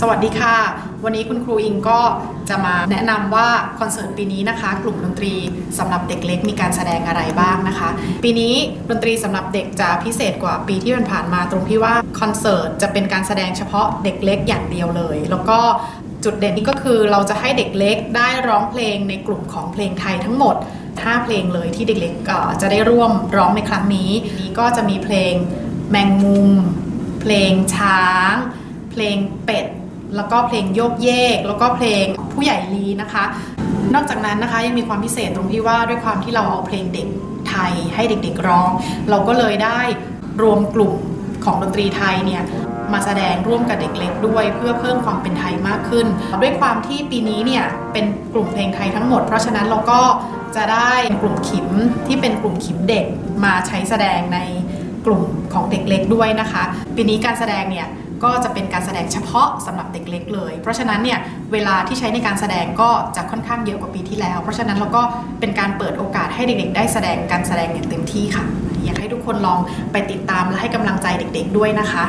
สวัสดีค่ะ วันนี้คุณครูอิงก็จะมาแนะนำว่าคอนเสิร์ตปีนี้นะคะ กลุ่มดนตรีสำหรับเด็กเล็กมีการแสดงอะไรบ้างนะคะ ปีนี้ดนตรีสำหรับเด็กจะพิเศษกว่าปีที่ผ่านมาตรงที่ว่าคอนเสิร์ตจะเป็นการแสดงเฉพาะเด็กเล็กอย่างเดียวเลย แล้วก็จุดเด่นนี่ก็คือเราจะให้เด็กเล็กได้ร้องเพลงในกลุ่มของเพลงไทยทั้งหมด 5 เพลงเลยที่เด็กเล็กจะได้ร่วมร้องในครั้งนี้นี้ก็จะมีเพลงแมงมุม เพลงช้าง เพลงเป็ด แล้วก็เพลงโยกเยก แล้วก็เพลงผู้ใหญ่ลีนะคะ นอกจากนั้นนะคะยังมีความพิเศษตรงที่ว่าด้วยความที่เราเอาเพลงเด็กไทยให้เด็กๆร้อง เราก็เลยได้รวมกลุ่มของดนตรีไทยเนี่ยมาแสดงร่วมกับเด็กเล็กด้วย เพื่อเพิ่มความเป็นไทยมากขึ้น ด้วยความที่ปีนี้เนี่ยเป็นกลุ่มเพลงไทยทั้งหมด เพราะฉะนั้นเราก็จะได้กลุ่มขิมที่เป็นกลุ่มขิมเด็กมาใช้แสดงในกลุ่มของเด็กเล็กด้วยนะคะ ปีนี้การแสดงเนี่ย ก็จะเป็นการแสดงเฉพาะสำหรับเด็กเล็กเลย เพราะฉะนั้นเนี่ยเวลาที่ใช้ในการแสดงก็จะค่อนข้างเยอะกว่าปีที่แล้ว เพราะฉะนั้นเราก็เป็นการเปิดโอกาสให้เด็กๆ ได้แสดงการแสดงอย่างเต็มที่ค่ะ อยากให้ทุกคนลองไปติดตามและให้กำลังใจเด็ก ๆ ด้วยนะคะ